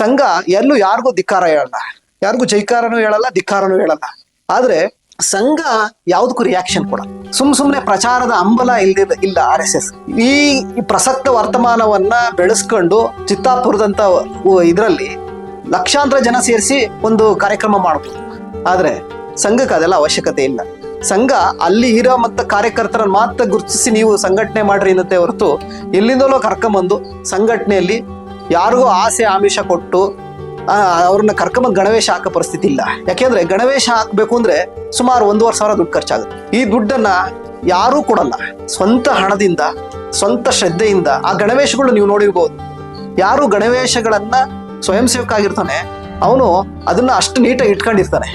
ಸಂಘ ಎಲ್ಲೂ ಯಾರಿಗೂ ಧಿಕ್ಕಾರ ಹೇಳಲ್ಲ. ಯಾರಿಗೂ ಜೈಕಾರನೂ ಹೇಳಲ್ಲ, ಧಿಕ್ಕಾರನೂ ಹೇಳಲ್ಲ. ಆದ್ರೆ ಸಂಘ ಯಾವ್ದಕ್ಕೂ ರಿಯಾಕ್ಷನ್ ಕೊಡ ಸುಮ್ ಸುಮ್ನೆ ಪ್ರಚಾರದ ಅಂಬಲ ಇಲ್ಲಿ ಇಲ್ಲ ಆರ್ ಎಸ್ ಎಸ್. ಈ ಪ್ರಸಕ್ತ ವರ್ತಮಾನವನ್ನ ಬೆಳೆಸ್ಕೊಂಡು ಚಿತ್ತಾಪುರದಂತ ಇದರಲ್ಲಿ ಲಕ್ಷಾಂತರ ಜನ ಸೇರಿಸಿ ಒಂದು ಕಾರ್ಯಕ್ರಮ ಮಾಡಬಹುದು ಆದ್ರೆ ಸಂಘಕ್ಕೆ ಅದೆಲ್ಲ ಅವಶ್ಯಕತೆ ಇಲ್ಲ. ಸಂಘ ಅಲ್ಲಿ ಇರೋ ಮತ್ತು ಕಾರ್ಯಕರ್ತರನ್ನ ಮಾತ್ರ ಗುರುತಿಸಿ ನೀವು ಸಂಘಟನೆ ಮಾಡ್ರಿ ಅನ್ನತ್ತೆ ಹೊರತು ಎಲ್ಲಿಂದಲೋ ಕರ್ಕೊಂಬಂದು ಸಂಘಟನೆಯಲ್ಲಿ ಯಾರಿಗೂ ಆಸೆ ಆಮಿಷ ಕೊಟ್ಟು ಅವ್ರನ್ನ ಕರ್ಕೊಂಬಂದು ಗಣವೇಶ ಹಾಕೋ ಪರಿಸ್ಥಿತಿ ಇಲ್ಲ. ಯಾಕೆಂದ್ರೆ ಗಣವೇಶ ಹಾಕಬೇಕು ಅಂದ್ರೆ ಸುಮಾರು ಒಂದೂವರೆ ಸಾವಿರ ದುಡ್ಡು ಖರ್ಚಾಗುತ್ತೆ. ಈ ದುಡ್ಡನ್ನ ಯಾರೂ ಕೊಡಲ್ಲ. ಸ್ವಂತ ಹಣದಿಂದ, ಸ್ವಂತ ಶ್ರದ್ಧೆಯಿಂದ ಆ ಗಣವೇಶಗಳು ನೀವು ನೋಡಿರ್ಬೋದು. ಯಾರು ಗಣವೇಶಗಳನ್ನ ಸ್ವಯಂ ಸೇವಕ ಆಗಿರ್ತಾನೆ ಅವನು ಅದನ್ನ ಅಷ್ಟು ನೀಟಾಗಿ ಇಟ್ಕೊಂಡಿರ್ತಾನೆ.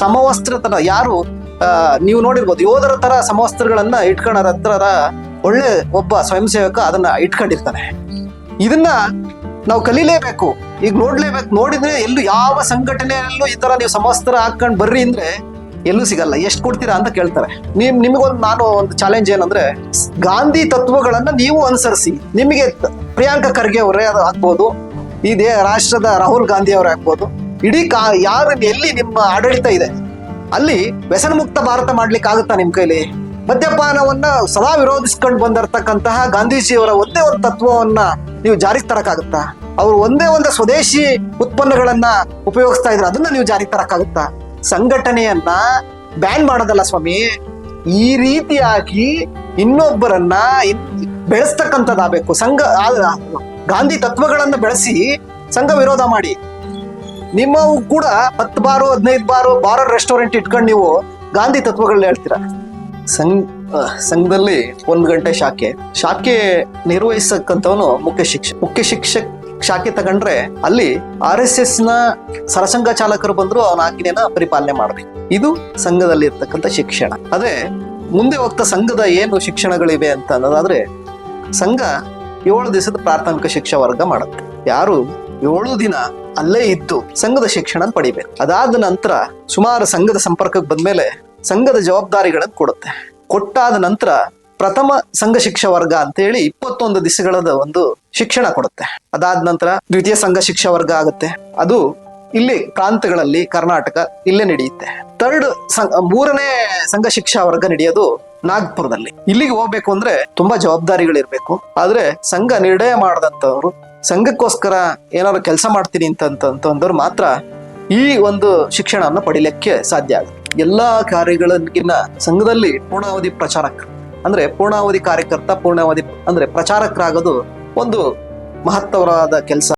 ಸಮವಸ್ತ್ರ ತರ ಯಾರು ನೀವು ನೋಡಿರ್ಬೋದು, ಯೋಧರ ತರ ಸಮವಸ್ತ್ರಗಳನ್ನ ಹತ್ರ ಒಳ್ಳೆ ಒಬ್ಬ ಸ್ವಯಂ ಸೇವಕ ಅದನ್ನ ಇಟ್ಕೊಂಡಿರ್ತಾನೆ. ಇದನ್ನ ನಾವು ಕಲಿಲೇಬೇಕು. ಈಗ ನೋಡ್ಲೇಬೇಕು. ನೋಡಿದ್ರೆ ಎಲ್ಲೂ ಯಾವ ಸಂಘಟನೆಯಲ್ಲೂ ಈ ತರ ನೀವು ಸಮಸ್ತರ ಹಾಕೊಂಡು ಬರ್ರಿ ಅಂದ್ರೆ ಎಲ್ಲೂ ಸಿಗಲ್ಲ. ಎಷ್ಟು ಕೊಡ್ತೀರಾ ಅಂತ ಕೇಳ್ತಾರೆ. ನಿಮ್ ನಿಮಗೊಂದು ನಾನು ಒಂದು ಚಾಲೆಂಜ್ ಏನಂದ್ರೆ, ಗಾಂಧಿ ತತ್ವಗಳನ್ನ ನೀವು ಅನುಸರಿಸಿ. ನಿಮಗೆ ಪ್ರಿಯಾಂಕಾ ಖರ್ಗೆ ಅವರೇ ಆಗ್ಬೋದು ಇದೇ ರಾಷ್ಟ್ರದ ರಾಹುಲ್ ಗಾಂಧಿ ಅವರೇ ಆಗ್ಬೋದು ಇಡೀ ಕಾ ಯಾರು ಎಲ್ಲಿ ನಿಮ್ಮ ಆಡಳಿತ ಇದೆ, ಅಲ್ಲಿ ವ್ಯಸನ ಮುಕ್ತ ಭಾರತ ಮಾಡ್ಲಿಕ್ಕೆ ಆಗುತ್ತಾ ನಿಮ್ ಕೈಲಿ? ಮದ್ಯಪಾನವನ್ನ ಸದಾ ವಿರೋಧಿಸ್ಕೊಂಡು ಬಂದಿರತಕ್ಕಂತಹ ಗಾಂಧೀಜಿಯವರ ಒಂದೇ ಒಂದು ತತ್ವವನ್ನ ನೀವು ಜಾರಿಗೆ ತರಕಾಗುತ್ತಾ ಅವರು ಒಂದೇ ಒಂದು ಸ್ವದೇಶಿ ಉತ್ಪನ್ನಗಳನ್ನ ಉಪಯೋಗಿಸ್ತಾ ಇದ್ರು ಅದನ್ನ ನೀವು ಜಾರಿಗೆ ತರಕಾಗುತ್ತಾ ಸಂಘಟನೆಯನ್ನ ಬ್ಯಾನ್ ಮಾಡೋದಲ್ಲ ಸ್ವಾಮಿ, ಈ ರೀತಿಯಾಗಿ ಇನ್ನೊಬ್ಬರನ್ನ ಇನ್- ಬೆಳೆಸ್ತಕ್ಕಂಥದ್ದಾಗಬೇಕು. ಸಂಘ ಗಾಂಧಿ ತತ್ವಗಳನ್ನು ಬೆಳೆಸಿ ಸಂಘ ವಿರೋಧ ಮಾಡಿ. ನಿಮ್ಮವು ಕೂಡ ಹತ್ತು ಬಾರು, ಹದಿನೈದು ಬಾರು ಬಾರ ರೆಸ್ಟೋರೆಂಟ್ ಇಟ್ಕೊಂಡು ನೀವು ಗಾಂಧಿ ತತ್ವಗಳನ್ನ ಹೇಳ್ತೀರಾ? ಸಂಘ ಸಂಘದಲ್ಲಿ ಒಂದ್ ಗಂಟೆ ಶಾಖೆ. ಶಾಖೆ ನಿರ್ವಹಿಸಕ್ಕಂಥವನು ಮುಖ್ಯ ಶಿಕ್ಷಕ ಮುಖ್ಯ ಶಿಕ್ಷಕ್ ಶಾಖೆ ತಗೊಂಡ್ರೆ ಅಲ್ಲಿ ಆರ್ ಎಸ್ ಎಸ್ನ ಸರಸಂಘ ಚಾಲಕರು ಬಂದ್ರು ಅವನ ಆಜ್ಞೆನ ಪರಿಪಾಲನೆ ಮಾಡ್ಬೇಕು. ಇದು ಸಂಘದಲ್ಲಿ ಇರ್ತಕ್ಕಂಥ ಶಿಕ್ಷಣ. ಅದೇ ಮುಂದೆ ಹೋಗ್ತಾ ಸಂಘದ ಏನು ಶಿಕ್ಷಣಗಳಿವೆ ಅಂತ ಅನ್ನೋದಾದ್ರೆ ಸಂಘ ಏಳು ದಿವಸದ ಪ್ರಾಥಮಿಕ ಶಿಕ್ಷಾ ವರ್ಗ ಮಾಡುತ್ತೆ. ಯಾರು ಏಳು ದಿನ ಅಲ್ಲೇ ಇದ್ದು ಸಂಘದ ಶಿಕ್ಷಣ ಪಡಿಬೇಕು. ಅದಾದ ನಂತರ ಸುಮಾರು ಸಂಘದ ಸಂಪರ್ಕಕ್ಕೆ ಬಂದ್ಮೇಲೆ ಸಂಘದ ಜವಾಬ್ದಾರಿಗಳನ್ನು ಕೊಡುತ್ತೆ. ಕೊಟ್ಟಾದ ನಂತರ ಪ್ರಥಮ ಸಂಘ ಶಿಕ್ಷಾ ವರ್ಗ ಅಂತ ಹೇಳಿ ಇಪ್ಪತ್ತೊಂದು ದಿವಸಗಳದ ಒಂದು ಶಿಕ್ಷಣ ಕೊಡುತ್ತೆ. ಅದಾದ ನಂತರ ದ್ವಿತೀಯ ಸಂಘ ಶಿಕ್ಷಾ ವರ್ಗ ಆಗುತ್ತೆ. ಅದು ಇಲ್ಲಿ ಪ್ರಾಂತಗಳಲ್ಲಿ ಕರ್ನಾಟಕ ಇಲ್ಲೇ ನಡೆಯುತ್ತೆ. ಥರ್ಡ್ ಮೂರನೇ ಸಂಘ ಶಿಕ್ಷಾ ವರ್ಗ ನಡೆಯೋದು ನಾಗ್ಪುರದಲ್ಲಿ. ಇಲ್ಲಿಗೆ ಹೋಗ್ಬೇಕು ಅಂದ್ರೆ ತುಂಬಾ ಜವಾಬ್ದಾರಿಗಳಿರ್ಬೇಕು. ಆದ್ರೆ ಸಂಘ ನಿರ್ಣಯ ಮಾಡದಂತವ್ರು ಸಂಘಕ್ಕೋಸ್ಕರ ಏನಾದ್ರು ಕೆಲಸ ಮಾಡ್ತೀನಿ ಅಂತ ಅಂತಂದವ್ರು ಮಾತ್ರ ಈ ಒಂದು ಶಿಕ್ಷಣವನ್ನು ಪಡಿಲಿಕ್ಕೆ ಸಾಧ್ಯ ಆಗುತ್ತೆ. ಎಲ್ಲಾ ಕಾರ್ಯಗಳಿಗಿನ್ನ ಸಂಘದಲ್ಲಿ ಪೂರ್ಣಾವಧಿ ಪ್ರಚಾರಕ ಅಂದ್ರೆ ಪೂರ್ಣಾವಧಿ ಕಾರ್ಯಕರ್ತ ಪೂರ್ಣಾವಧಿ ಅಂದ್ರೆ ಪ್ರಚಾರಕರಾಗೋದು ಒಂದು ಮಹತ್ತರವಾದ ಕೆಲಸ.